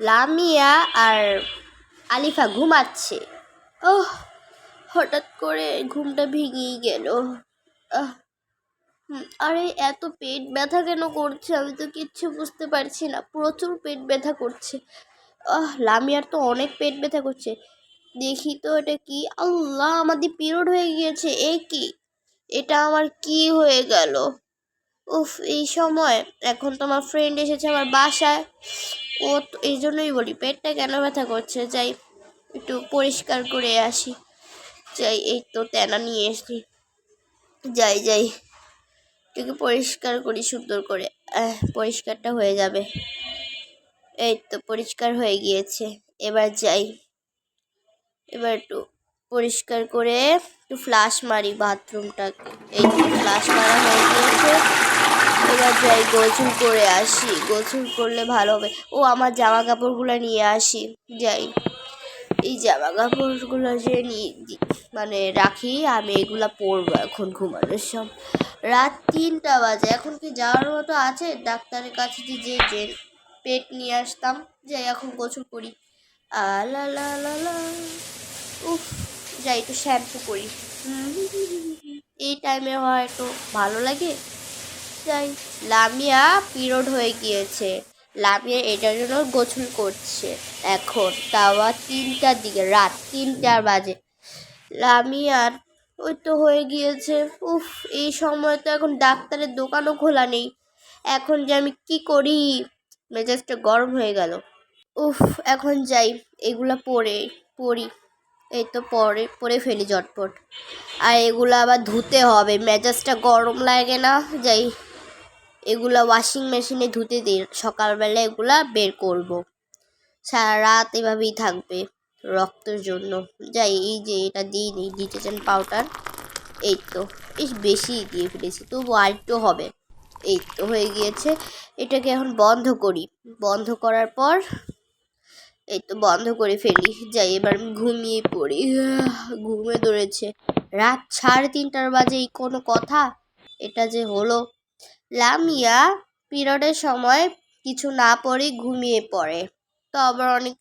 লামিয়া আর আলিফা ঘুমাচ্ছে। ওহ, হঠাৎ করে ঘুমটা ভেঙেই গেল। আরে, এত পেট ব্যথা কেন করছে? আমি তো কিচ্ছু বুঝতে পারছি না। প্রচুর পেট ব্যথা করছে। আহ, লামিয়ার তো অনেক পেট ব্যথা করছে। দেখি তো এটা কি? আল্লাহ আমাদের পিরিয়ড হয়ে গিয়েছে। এ কি? এটা আমার কি হয়ে গেল? উফ, এই সময় এখন তো আমার ফ্রেন্ড এসেছে আমার বাসায়। ও এই জন্যই বলি, পেটটা কেন ব্যথা করছে? যাই, একটু পরিষ্কার করে আসি। যাই, এই তো তেনা নিয়ে এসছি। যাই যাই, এটাকে পরিষ্কার করি, সুন্দর করে। পরিষ্কারটা হয়ে যাবে। এই তো পরিষ্কার হয়ে গিয়েছে। এবার যাই। এবার একটু পরিষ্কার করে একটু ফ্লাশ মারি বাথরুমটাকে এই ফ্লাশ মারা হয়ে গিয়েছে। এবার যাই গোসল করে আসি। গোসল করলে ভালো হবে। ও, আমার জামা কাপড়গুলো নিয়ে আসি। যাই। এই জামা কাপড়গুলো যে নিয়ে মানে রাখি, আমি এগুলো পরবো এখন ঘুমানোর সব রাত তিনটা বাজে। এখন কি যাওয়ার মতো আছে? ডাক্তারের কাছে যে যে পেট নিয়ে আসতাম। যাই, এখন গোসল করি। আলা লা লা লা উফ, যাই তো শ্যাম্পু করি। এই টাইমে হয়তো ভালো লাগে। যাই লামিয়া পিরিয়ড হয়ে গিয়েছে। লামিয়া এটার জন্য গোসল করছে। এখন তাওয়া তিনটার দিকে, রাত তিনটার বাজে। লামিয়ার ওই তো হয়ে গিয়েছে। উফ, এই সময় তো এখন ডাক্তারের দোকানও খোলা নেই। এখন যে আমি কি করি? মেজাজটা গরম হয়ে গেল। উফ, এখন যাই, এগুলা পরে, পরি। এই তো পরে পরে ফেলি ঝটপট। আর এগুলো আবার ধুতে হবে, মেজাজটা গরম লাগে না, যাই। এগুলা ওয়াশিং মেশিনে ধুতে দিই। সকালবেলা এগুলা বের করব। সারা রাত এভাবেই থাকবে রক্তের জন্য। যাই, এই যে এটা দিই নিই ডিটারজেন্ট পাউডার। এই তো, বেশ বেশি দিয়ে ফেলেছি, তবু আরেকটু হবে। এই তো, হয়ে গিয়েছে। এটাকে এখন বন্ধ করি। বন্ধ করার পর এই তো, বন্ধ করে ফেলি। যাই, এবার আমি ঘুমিয়ে পড়ি। ঘুমে ধরেছে। রাত সাড়ে তিনটার বাজে, এই কোনো কথা? এটা যে হলো। লামিয়া পিরিয়ডের সময় কিছু না পড়ে ঘুমিয়ে পড়ে। তো আবার অনেক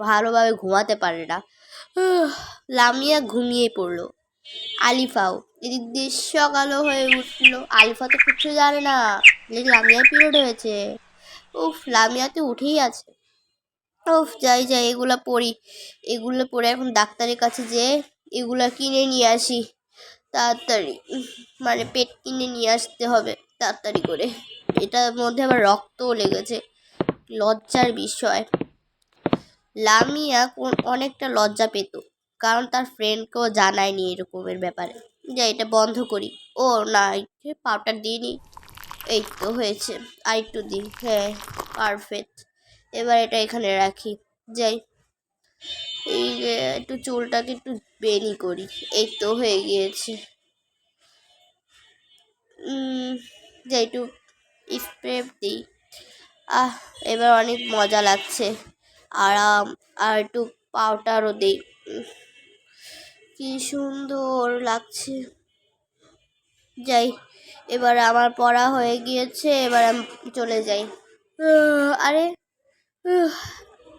ভালোভাবে ঘুমাতে পারে না। লামিয়া ঘুমিয়ে পড়ল। আলিফাও। এদিক দিয়ে সকালও হয়ে উঠল। আলিফা তো কিছু জানে না। যে লামিয়ার পিরিয়ড হয়েছে। উফ লামিয়া তো উঠেই আছে। উফ, যাই যাই, এগুলো পড়ি। এগুলো পড়ে এখন ডাক্তারের কাছে যেয়ে এগুলা কিনে নিয়ে আসি। তাড়াতাড়ি। মানে পেট কিনে নিয়ে আসতে হবে। তাড়াতাড়ি করে। এটার মধ্যে আবার রক্তও লেগেছে। লজ্জার বিষয়। লামিয়া কোন- অনেকটা লজ্জা পেত, কারণ তার ফ্রেন্ডকেও জানায়নি এরকমের ব্যাপারে। যে এটা বন্ধ করি। ও না পাউডার দিইনি। এই তো হয়েছে। আর একটু দিই। হ্যাঁ পারফেক্ট এবার এটা এখানে রাখি। যাই। এই একটু চুলটাকে একটু বেনি করি। এই তো হয়ে গিয়েছে। একটু স্প্রে দিই। আহ, এবার অনেক মজা লাগছে। আরাম আর একটু পাউডারও দিই। কি সুন্দর লাগছে। যাই, এবার আমার পড়া হয়ে গিয়েছে, এবার আমি চলে যাই। আরে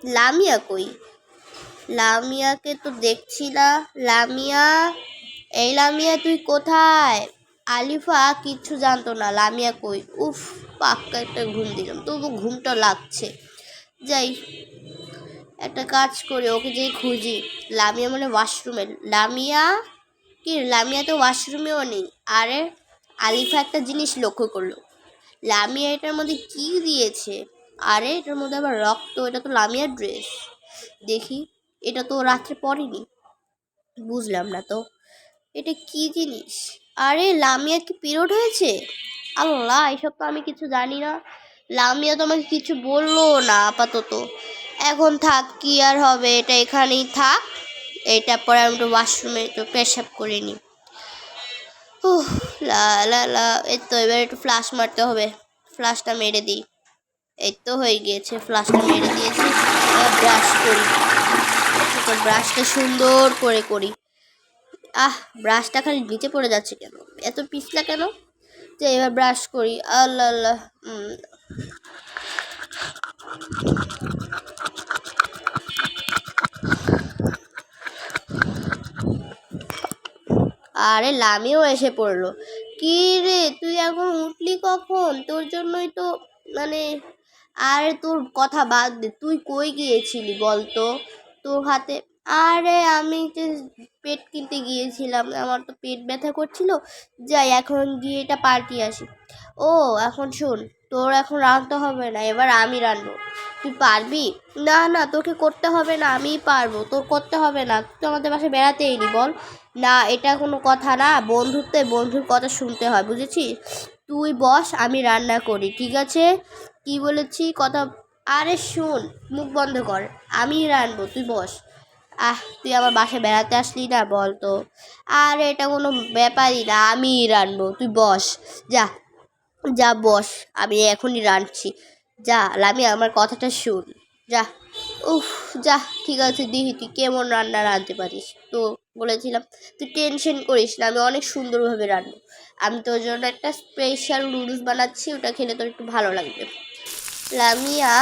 লামিয়া কই? লামিয়াকে তো দেখছি না। লামিয়া, এই লামিয়া তুই কোথায়? আলিফা কিচ্ছু জানতো না, লামিয়া কই, উফ, পাক্কা একটা ঘুম দিলাম, তবু ঘুমটা লাগছে। যাই, একটা কাজ করি, ওকে যেই খুঁজি, লামিয়া মানে ওয়াশরুমে লামিয়া, কি, লামিয়া তো ওয়াশরুমেও নেই, আরে আলিফা একটা জিনিস লক্ষ্য করল, লামিয়া এটার মধ্যে কি দিয়েছে, আরে এটার মধ্যে আবার রক্ত, এটা তো লামিয়ার ড্রেস দেখি, এটা তো রাত্রে পরেনি, বুঝলাম না তো, এটা কি জিনিস? আরে লামিয়া কি পিরিয়ড হয়েছে? আল্লাহ, এসব তো আমি কিছু জানি না। লামিয়া তো আমাকে কিছু বলল না আপাতত। এখন থাক, কি আর হবে, এটা এখানেই থাক। এটা পরে আমি একটু ওয়াশরুমে একটু পেশাব করে নিই। লা লা লা, এই তো এবার একটু ফ্লাশ মারতে হবে। ফ্লাশটা মেরে দিই। এই তো হয়ে গিয়েছে ফ্লাশটা মেরে দিয়েছি। ব্রাশ করি। ব্রাশটা সুন্দর করে করি। আহ ব্রাশটা খালি নিচে পড়ে যাচ্ছে কেন? এত পিছলা কেন? যে এবার ব্রাশ করি। আল্লাহ আল্লাহ আরে, লামিও এসে পড়ল। কি রে, তুই এখন উঠলি কখন? তোর জন্যই তো মানে আরে তোর কথা বাদ দে। তুই কই গিয়েছিলি বল তো তোর হাতে আরে আমি যে পেট কিনতে গিয়েছিলাম, আমার তো পেট ব্যথা করছিল। যাই, এখন গিয়ে এটা পাল্টিয়ে আসি। ও, এখন শোন, তোর এখন রাঁধতে হবে না, এবার আমি রাঁধবো। তুই পারবি? না না, তোকে করতে হবে না, আমিই পারব। তোর করতে হবে না, তুই আমাদের বাসায় বেড়াতে এলি, বল। না, এটা কোনো কথা না বন্ধুত্বে বন্ধুর কথা শুনতে হয়, বুঝেছিস? তুই বস, আমি রান্না করি, ঠিক আছে? কি বলেছি, কথা, আরে শোন, মুখ বন্ধ কর আমি রানবো তুই বস। আহ, তুই আমার বাসায় বেড়াতে আসলি না বল তো আর, এটা কোনো ব্যাপারই না, আমিই রানবো, তুই বস। যা যা বস, আমি এখনই রাঁধছি যা লামি আমার কথাটা শুন। যা, উফ, যা, ঠিক আছে, দিহি, তুই কেমন রান্না রাঁধতে পারিস? তো বলেছিলাম, তুই টেনশন করিস না, আমি অনেক সুন্দরভাবে রান্না আমি তোর জন্য একটা স্পেশাল নুডলস বানাচ্ছি, ওটা খেলে তোর একটু ভালো লাগবে। লামিয়া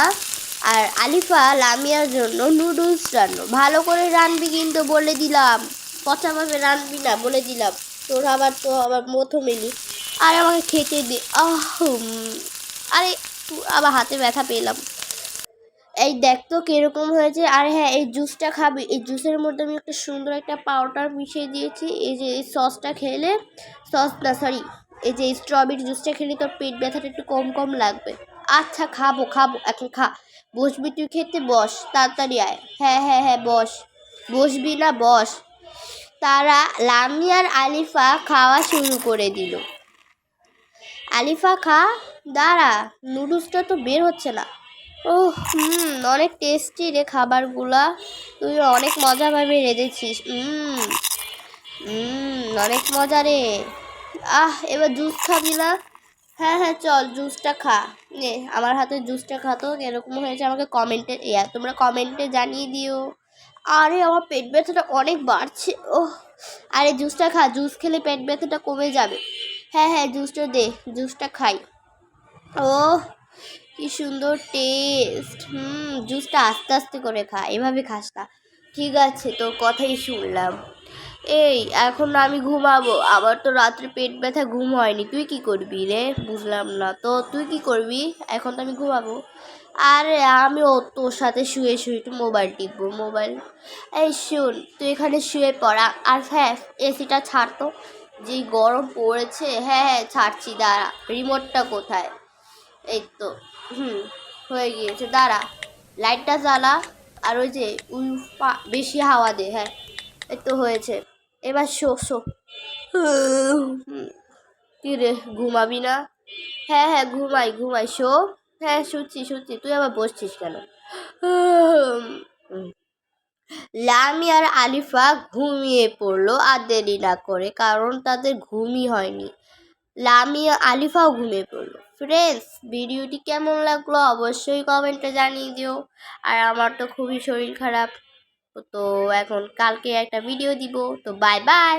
আর আলিফা লামিয়ার জন্য নুডলস রান্নো। ভালো করে রানবি কিন্তু, বলে দিলাম। পচাভাবে রানবি না, বলে দিলাম। তোর আবার তো আবার মতো মেলি আর আমাকে খেতে দে। আহ আরে, আবার হাতে ব্যথা পেলাম। এই দেখ তো কীরকম হয়েছে। আর হ্যাঁ এই জুসটা খাবি। এই জুসের মধ্যে আমি একটা সুন্দর একটা পাউডার মিশিয়ে দিয়েছি। এই যে এই সসটা খেলে, সস না, সরি, এই যে স্ট্রবেরি জুসটা খেলে তোর পেট ব্যথাটা একটু কম কম লাগবে। আচ্ছা খাব খাব, এখন খা। বসবি তুই খেতে বস, তাড়াতাড়ি আয়। হ্যাঁ হ্যাঁ হ্যাঁ বস। বসবি না, বস। তারা লামি আর আলিফা খাওয়া শুরু করে দিল। আলিফা খা, দাঁড়া, নুডলসটা তো বের হচ্ছে না। ও হুম, অনেক টেস্টি রে খাবারগুলা। তুই অনেক মজাভাবে রেঁধেছিস। হুম হুম, অনেক মজা রে। আহ, এবার জুস খাবি না? হ্যাঁ হ্যাঁ চল জুসটা খা। নে, আমার হাতে জুসটা খা তো। এরকম হয়েছে আমাকে কমেন্টে ইয়া তোমরা কমেন্টে জানিয়ে দিও। আরে, আমার পেট ব্যথাটা অনেক বাড়ছে। ও আরে জুসটা খা। জুস খেলে পেট ব্যথাটা কমে যাবে। হ্যাঁ হ্যাঁ জুসটা দে জুসটা খাই। ও কি সুন্দর টেস্ট হুম জুসটা আস্তে আস্তে করে খা। এভাবে খাস না। ঠিক আছে, তোর কথাই শুনলাম। এই, এখন আমি ঘুমাবো। আবার তো রাত্রে পেট ব্যথা, ঘুম হয়নি। তুই কি করবি রে? বুঝলাম না। তো তুই কি করবি? এখন তো আমি ঘুমাবো। আরে আমিও তোর সাথে শুয়ে শুয়ে একটু মোবাইল টিপবো, মোবাইল। এই শুন, তুই এখানে শুয়ে পড়া। আর হ্যাঁ এসিটা ছাড়তো যে গরম পড়েছে হ্যাঁ হ্যাঁ ছাড়ছি, দাঁড়া। রিমোটটা কোথায়? এই তো, হুম, হয়ে গিয়েছে। দাঁড়া, লাইটটা জ্বালা। আর ওই যে উই বেশি হাওয়া দে হ্যাঁ। এই তো হয়েছে। এবার শো শো। কি রে, ঘুমাবি না? হ্যাঁ হ্যাঁ ঘুমাই ঘুমাই, শো। হ্যাঁ শুচ্ছি শুচ্ছি। তুই আবার বসছিস কেন? লামি আর আলিফা ঘুমিয়ে পড়ল আর দেরি না করে, কারণ তাদের ঘুমই হয়নি। লামি আলিফাও ঘুমিয়ে পড়ল। ফ্রেন্ডস ভিডিওটি কেমন লাগল অবশ্যই কমেন্টে জানিয়ে দিও। আর আমার তো খুবই শরীর খারাপ। তো এখন কালকে একটা ভিডিও দিব তো বাই বাই